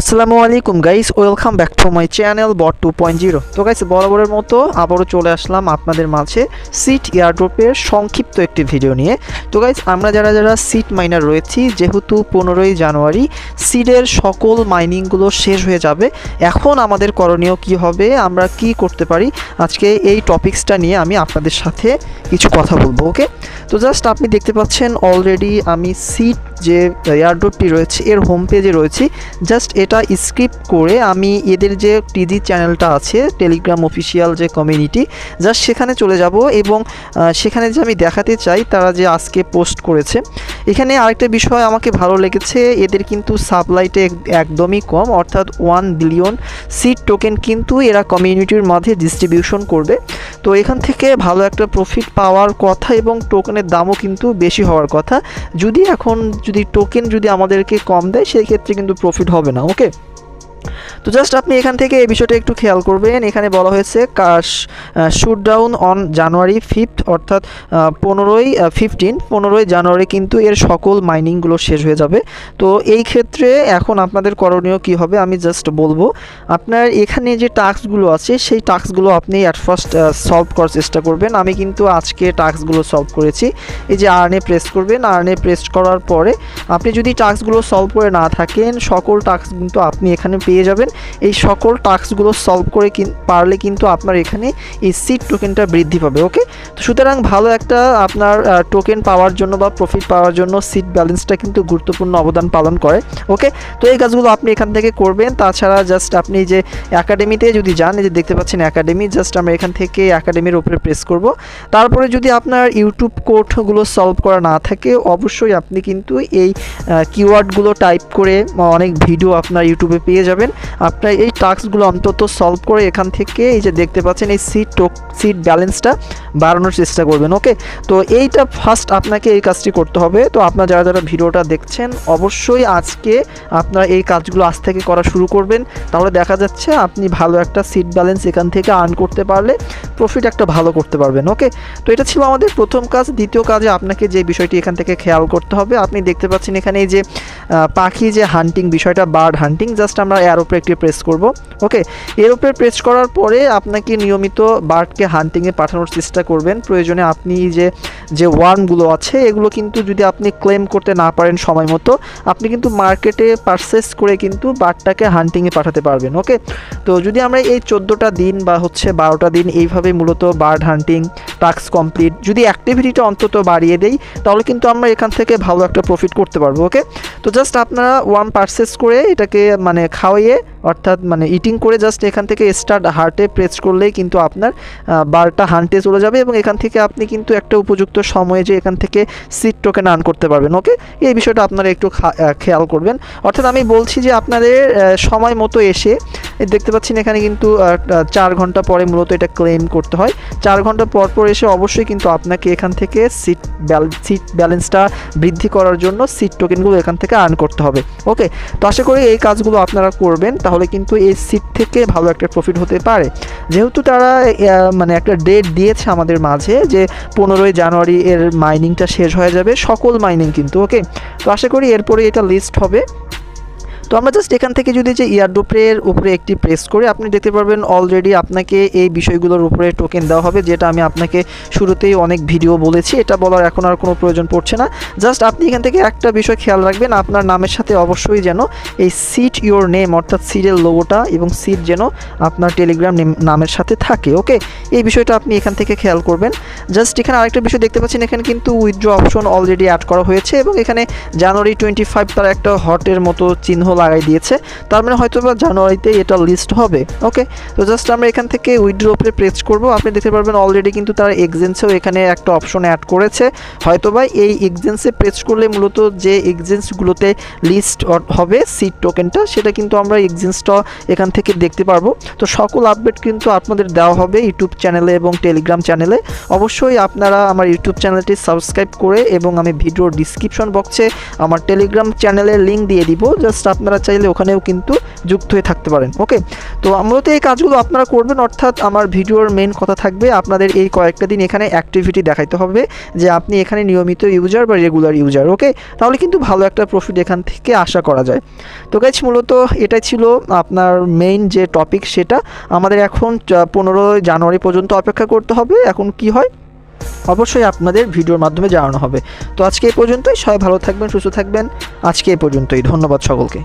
আসসালামু আলাইকুম guys welcome back to my channel bot two point zero তো guys বরাবরের মতো আবারও চলে আসলাম আপনাদের মাঝে সিট এয়ারড্রপের সংক্ষিপ্ত একটি ভিডিও নিয়ে। তো গাইস আমরা যারা যারা সিট মাইনার রয়েছি, যেহেতু পনেরোই জানুয়ারি সিডের সকল মাইনিংগুলো শেষ হয়ে যাবে। এখন আমাদের করণীয় কি হবে, আমরা কি করতে পারি? আজকে এই টপিক্সটা নিয়ে আমি আপনাদের সাথে কিছু কথা বলব ওকে তো জাস্ট আপনি দেখতে পাচ্ছেন অলরেডি আমি সিট যে এয়ারড্রপটি রয়েছে, এর হোম পেজে রয়েছি। জাস্ট এটা স্ক্রিপ্ট করে আমি এদের যে টিজি চ্যানেলটা আছে টেলিগ্রাম অফিসিয়াল যে কমিউনিটি জাস্ট সেখানে চলে যাব এবং সেখানে যে আমি দেখাতে চাই, তারা যে আজকে পোস্ট করেছে এখানে আরেকটা বিষয় আমাকে ভালো লেগেছে, এদের কিন্তু সাপ্লাইটা একদমই কম, অর্থাৎ ওয়ান বিলিয়ন সিট টোকেন কিন্তু এরা কমিউনিটির মধ্যে ডিস্ট্রিবিউশন করবে। তো এখান থেকে ভালো একটা প্রফিট পাওয়ার কথা এবং টোকেনের দামও কিন্তু বেশি হওয়ার কথা। যদি এখন যদি টোকেন যদি আমাদেরকে কম দেয়, সেই ক্ষেত্রে কিন্তু প্রফিট হবে না ওকে তো জাস্ট আপনি এখান থেকে এই বিষয়টা একটু খেয়াল করবেন। এখানে বলা হয়েছে, কাশ shoot down on January fifth অর্থাৎ পনেরোই ফিফটিন পনেরোই জানুয়ারি কিন্তু এর সকল মাইনিংগুলো শেষ হয়ে যাবে। তো এই ক্ষেত্রে এখন আপনাদের করণীয় কি হবে? আমি জাস্ট বলব, আপনার এখানে যে টাস্কগুলো আছে, সেই টাস্কগুলো আপনি অ্যাট ফার্স্ট সলভ করার চেষ্টা করবেন। আমি কিন্তু আজকে টাস্কগুলো সলভ করেছি। এই যে আর্নে প্রেস করবেন আর্নে প্রেস করার পরে আপনি যদি টাস্কগুলো সলভ করে না থাকেন, সকল টাস্ক কিন্তু আপনি এখানে পেয়ে যাবেন। এই সকল টাস্কগুলো সলভ করে পারলে কিন্তু আপনার এখানে এই সিট টোকেনটা বৃদ্ধি পাবে ওকে তো সুতরাং ভালো একটা আপনার টোকেন পাওয়ার জন্য বা প্রফিট পাওয়ার জন্য সিট ব্যালেন্সটা কিন্তু গুরুত্বপূর্ণ অবদান পালন করে ওকে তো এই কাজগুলো আপনি এখান থেকে করবেন, তাছাড়া জাস্ট আপনি যে একাডেমিতে যদি যান যে দেখতে পাচ্ছেন একাডেমি জাস্ট আমরা এখান থেকে একাডেমির উপরে প্রেস করব। তারপরে যদি আপনার ইউটিউব কোডগুলো সলভ করা না থাকে, অবশ্যই আপনি কিন্তু এই কিওয়ার্ডগুলো টাইপ করে অনেক ভিডিও আপনার ইউটিউবে পেয়ে যাবেন। আপনার এই টাস্কগুলো অন্তত সলভ করে এখান থেকে এই যে দেখতে পাচ্ছেন এই সিট টোক সিট ব্যালেন্সটা বাড়ানোর চেষ্টা করবেন ওকে তো এইটা ফার্স্ট আপনাকে এই কাজটি করতে হবে। তো আপনার যারা যারা ভিডিওটা দেখছেন, অবশ্যই আজকে আপনার এই কাজগুলো আজ থেকে করা শুরু করবেন। তাহলে দেখা যাচ্ছে আপনি ভালো একটা সিট ব্যালেন্স এখান থেকে আর্ন করতে পারলে প্রফিট একটা ভালো করতে পারবেন ওকে তো এটা ছিল আমাদের প্রথম কাজ। দ্বিতীয় কাজে আপনাকে যে বিষয়টি এখান থেকে খেয়াল করতে হবে, আপনি দেখতে পাচ্ছেন এখানে এই যে পাখি যে হান্টিং বিষয়টা বার্ড হান্টিং জাস্ট আমরা এর উপরে প্রেস করব। ওকে এর উপরে প্রেস করার পরে আপনাকে নিয়মিত বার্ডকে হান্টিংয়ে পাঠানোর চেষ্টা করবেন। প্রয়োজনে আপনি যে যে ওয়ার্মগুলো আছে, এগুলো কিন্তু যদি আপনি ক্লেম করতে না পারেন সময় মতো, আপনি কিন্তু মার্কেটে পারচেস করে কিন্তু বার্ডটাকে হান্টিংয়ে পাঠাতে পারবেন। ওকে তো যদি আমরা এই চোদ্দোটা দিন বা হচ্ছে বারোটা দিন এইভাবে মূলত বার্ড হান্টিং টাস্ক কমপ্লিট যদি অ্যাক্টিভিটিটা অন্তত বাড়িয়ে দেই, তাহলে কিন্তু আমরা এখান থেকে ভালো একটা প্রফিট করতে পারব। ওকে তো জাস্ট আপনারা ওয়ার্ম পারচেস করে এটাকে মানে খাওয়াইয়ে অর্থাৎ মানে ইটিং করে জাস্ট এখান থেকে স্টার্ট হার্টে প্রেস করলেই কিন্তু আপনার বারটা হান্টে চলে যাবে এবং এখান থেকে আপনি কিন্তু একটা উপযুক্ত সময়ে যে এখান থেকে সিট টোকেন আর্ন করতে পারবেন ওকে এই বিষয়টা আপনারা একটু খেয়াল করবেন। অর্থাৎ আমি বলছি যে আপনাদের সময় মতো এসে দেখতে পাচ্ছেন এখানে কিন্তু চার ঘণ্টা পরে মূলত এটা ক্লেম করতে হয়। চার ঘণ্টা পর পর এসে অবশ্যই কিন্তু আপনাকে এখান থেকে সিট সিট ব্যালেন্সটা বৃদ্ধি করার জন্য সিট টোকেনগুলো এখান থেকে আর্ন করতে হবে। ওকে তো আশা করি এই কাজগুলো আপনারা করবেন, তাহলে কিন্তু এই সিট থেকে ভালো একটা প্রফিট হতে পারে। যেহেতু তারা মানে একটা ডেট দিয়েছে আমাদের মাঝে যে পনেরোই জানুয়ারি এর মাইনিংটা শেষ হয়ে যাবে, সকল মাইনিং কিন্তু ওকে তো আশা করি এরপরে এটা লিস্ট হবে। তো আমরা জাস্ট এখান থেকে যদি যে ইয়ারডোপের উপরে একটি প্রেস করে আপনি দেখতে পারবেন অলরেডি আপনাকে এই বিষয়গুলোর উপরে টোকেন দেওয়া হবে, যেটা আমি আপনাকে শুরুতেই অনেক ভিডিও বলেছি। এটা বলার এখন আর কোনো প্রয়োজন পড়ছে না। জাস্ট আপনি এখান থেকে একটা বিষয় খেয়াল রাখবেন, আপনার নামের সাথে অবশ্যই যেন এই সিট ইওর নেম অর্থাৎ সিটের লোগোটা এবং সিট যেন আপনার টেলিগ্রাম নামের সাথে থাকে ওকে এই বিষয়টা আপনি এখান থেকে খেয়াল করবেন। জাস্ট এখানে আরেকটা বিষয় দেখতে পাচ্ছেন, এখানে কিন্তু উইথড্র অপশন অলরেডি অ্যাড করা হয়েছে এবং এখানে জানুয়ারি টোয়েন্টি ফাইভ তার একটা হটের মতো চিহ্ন লাগাই দিয়েছে। তার মানে হয়তো বা জানুয়ারিতে এটা লিস্ট হবে। ওকে তো জাস্ট আমরা এখান থেকে উইথড্র উপরে প্রেস করব। আপনি দেখতে পারবেন অলরেডি কিন্তু তারা এক্সেন্সেও এখানে একটা অপশন অ্যাড করেছে। হয়তো বা এই এক্সেন্সে প্রেস করলে মূলত যে এক্সেন্সগুলোতে লিস্ট হবে সিট টোকেনটা সেটা কিন্তু আমরা এক্সেন্সটা এখান থেকে দেখতে পারব। তো সকল আপডেট কিন্তু আপনাদের দেওয়া হবে ইউটিউব চ্যানেলে এবং টেলিগ্রাম চ্যানেলে অবশ্যই আপনারা আমার ইউটিউব চ্যানেলটি সাবস্ক্রাইব করে এবং আমি ভিডিওর ডিসক্রিপশন বক্সে আমার টেলিগ্রাম চ্যানেলের লিঙ্ক দিয়ে দিব। জাস্ট আপনারা চাইলে ওখানেও কিন্তু যুক্ত হয়ে থাকতে পারেন ওকে তো মূলত এই কাজগুলো আপনারা করবেন, অর্থাৎ আমার ভিডিওর মেন কথা থাকবে, আপনাদের এই কয়েকটা দিন এখানে অ্যাক্টিভিটি দেখাইতে হবে, যে আপনি এখানে নিয়মিত ইউজার বা রেগুলার ইউজার ওকে তাহলে কিন্তু ভালো একটা প্রফিট এখান থেকে আশা করা যায়। তো গাইজ মূলত এটাই ছিল আপনার মেইন যে টপিক সেটা আমাদের এখন পনেরো জানুয়ারি পর্যন্ত অপেক্ষা করতে হবে, এখন কি হয়? অবশ্যই আপনাদের ভিডিওর মাধ্যমে জানানো হবে। তো আজকে এই পর্যন্তই। সবাই ভালো থাকবেন, সুস্থ থাকবেন। আজকে এই পর্যন্তই। ধন্যবাদ সকলকে।